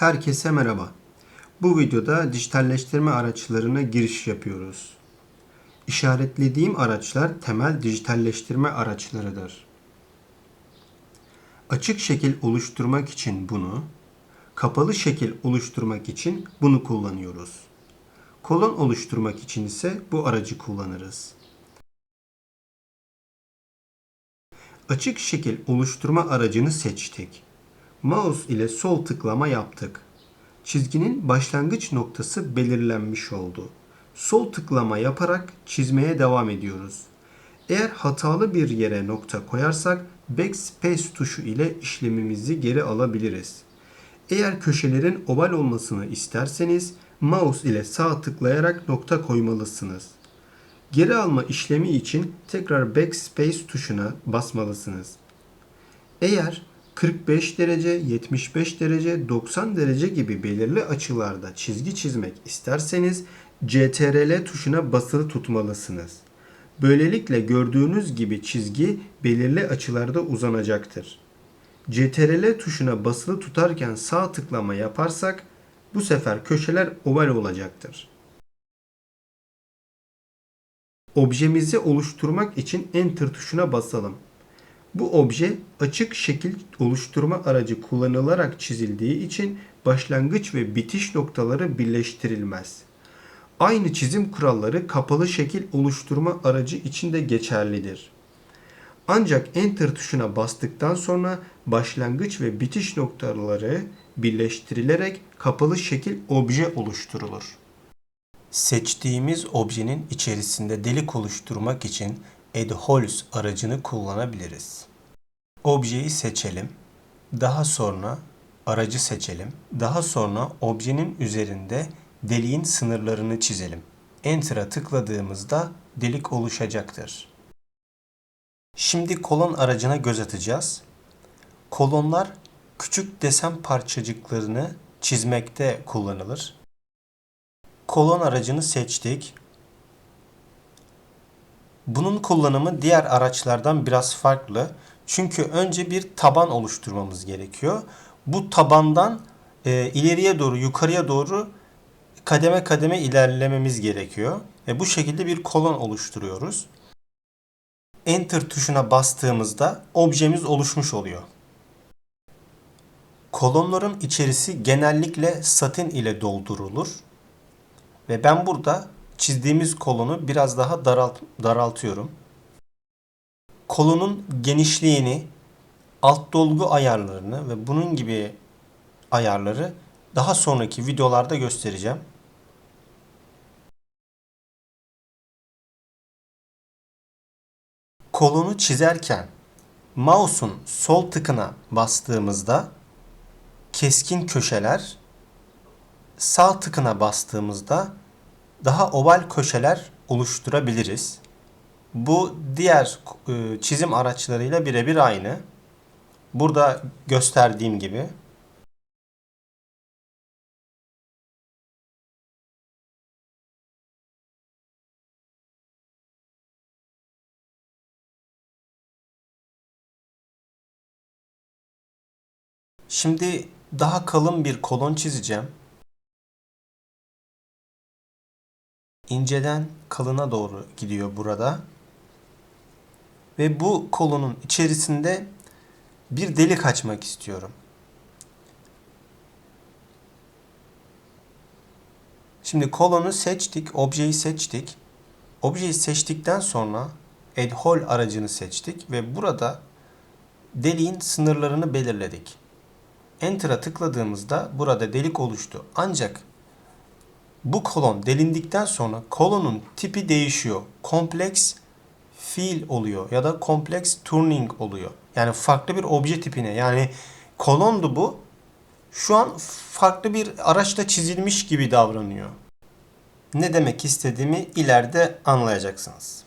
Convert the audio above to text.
Herkese merhaba. Bu videoda dijitalleştirme araçlarına giriş yapıyoruz. İşaretlediğim araçlar temel dijitalleştirme araçlarıdır. Açık şekil oluşturmak için bunu, kapalı şekil oluşturmak için bunu kullanıyoruz. Kolon oluşturmak için ise bu aracı kullanırız. Açık şekil oluşturma aracını seçtik. Mouse ile sol tıklama yaptık. Çizginin başlangıç noktası belirlenmiş oldu. Sol tıklama yaparak çizmeye devam ediyoruz. Eğer hatalı bir yere nokta koyarsak backspace tuşu ile işlemimizi geri alabiliriz. Eğer köşelerin oval olmasını isterseniz mouse ile sağ tıklayarak nokta koymalısınız. Geri alma işlemi için tekrar backspace tuşuna basmalısınız. Eğer 45 derece, 75 derece, 90 derece gibi belirli açılarda çizgi çizmek isterseniz CTRL tuşuna basılı tutmalısınız. Böylelikle gördüğünüz gibi çizgi belirli açılarda uzanacaktır. CTRL tuşuna basılı tutarken sağ tıklama yaparsak bu sefer köşeler oval olacaktır. Objemizi oluşturmak için Enter tuşuna basalım. Bu obje açık şekil oluşturma aracı kullanılarak çizildiği için başlangıç ve bitiş noktaları birleştirilmez. Aynı çizim kuralları kapalı şekil oluşturma aracı için de geçerlidir. Ancak Enter tuşuna bastıktan sonra başlangıç ve bitiş noktaları birleştirilerek kapalı şekil obje oluşturulur. Seçtiğimiz objenin içerisinde delik oluşturmak için Add Holes aracını kullanabiliriz. Objeyi seçelim. Daha sonra aracı seçelim. Daha sonra objenin üzerinde deliğin sınırlarını çizelim. Enter'a tıkladığımızda delik oluşacaktır. Şimdi kolon aracına göz atacağız. Kolonlar küçük desen parçacıklarını çizmekte kullanılır. Kolon aracını seçtik. Bunun kullanımı diğer araçlardan biraz farklı. Çünkü önce bir taban oluşturmamız gerekiyor. Bu tabandan e, ileriye doğru, yukarıya doğru kademe kademe ilerlememiz gerekiyor. Ve bu şekilde bir kolon oluşturuyoruz. Enter tuşuna bastığımızda objemiz oluşmuş oluyor. Kolonların içerisi genellikle satin ile doldurulur. Ve ben burada çizdiğimiz kolonu biraz daha daralt daraltıyorum. Kolonun genişliğini, alt dolgu ayarlarını ve bunun gibi ayarları daha sonraki videolarda göstereceğim. Kolonu çizerken mouse'un sol tıkına bastığımızda keskin köşeler, sağ tıkına bastığımızda daha oval köşeler oluşturabiliriz. Bu diğer e, çizim araçlarıyla birebir aynı. Burada gösterdiğim gibi. Şimdi daha kalın bir kolon çizeceğim. İnceden kalına doğru gidiyor burada. Ve bu kolonun içerisinde bir delik açmak istiyorum. Şimdi kolonu seçtik, objeyi seçtik. Objeyi seçtikten sonra Add Hole aracını seçtik ve burada deliğin sınırlarını belirledik. Enter'a tıkladığımızda burada delik oluştu. Ancak bu kolon delindikten sonra kolonun tipi değişiyor. Kompleks fiil oluyor ya da kompleks turning oluyor. Yani farklı bir obje tipine yani kolondu bu. Şu an farklı bir araçla çizilmiş gibi davranıyor. Ne demek istediğimi ileride anlayacaksınız.